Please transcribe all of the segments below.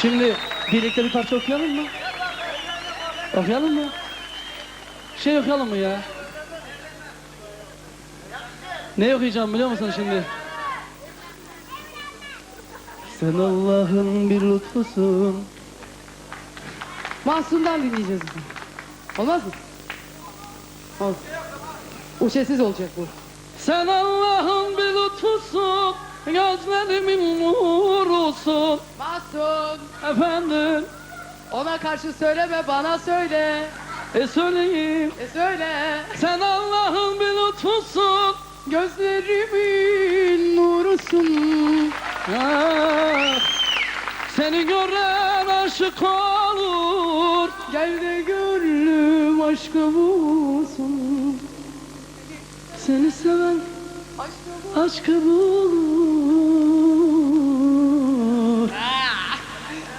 Şimdi birlikte bir parça okuyalım mı? Okuyalım mı? Şey okuyalım mı ya? Ne okuyacağım biliyor musun şimdi? Sen Allah'ın bir lütfusun. Mahsun'dan dinleyeceğiz bunu. Olmaz mı? Olsun. O şeysiz olacak bu. Sen Allah'ın bir lütfusun. Gözlerimin nurusun. Mahsun! Efendim. Ona karşı söyleme bana söyle. E söyleyeyim. E söyle. Sen Allah'ın bir lütfusun. Gözlerimin nurusun. Ah, Seni gören aşık olur. Gel de gönlüm aşkı bulsun. Seni seven aşkı bulur.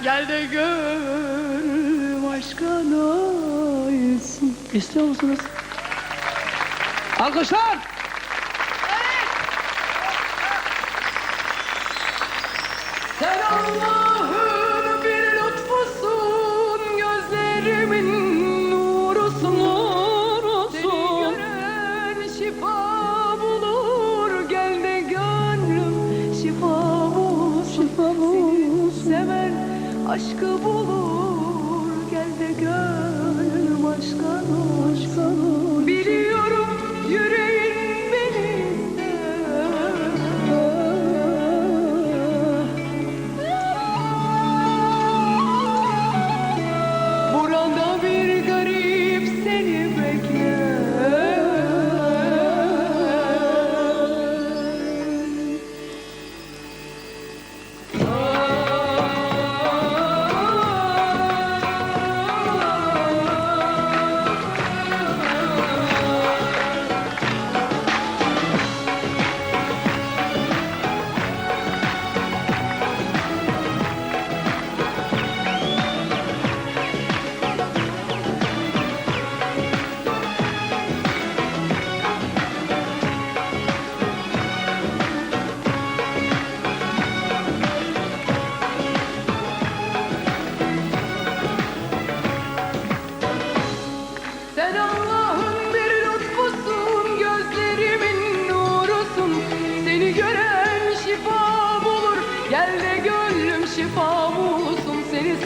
Gel de gönlüm aşka doysun. İstiyor musunuz? Alkışlar. Aşkı bulur,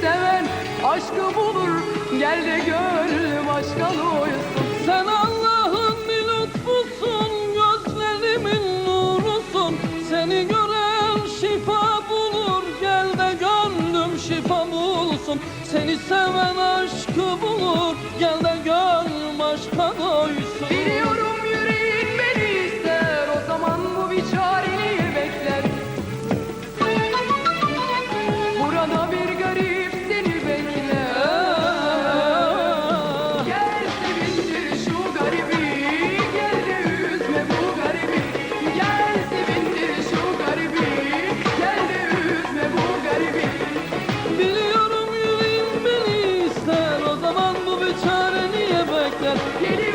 seven aşkı bulur. Gel de gönlüm aşka doysun. Sen Allah'ın bir lütfusun Gözlerimin nurusun. Seni gören şifa bulur Gel de gönlüm şifa bulsun. Seni seven aşkı bulur Gel de gönlüm aşka doysun. Biliyorum Yedi.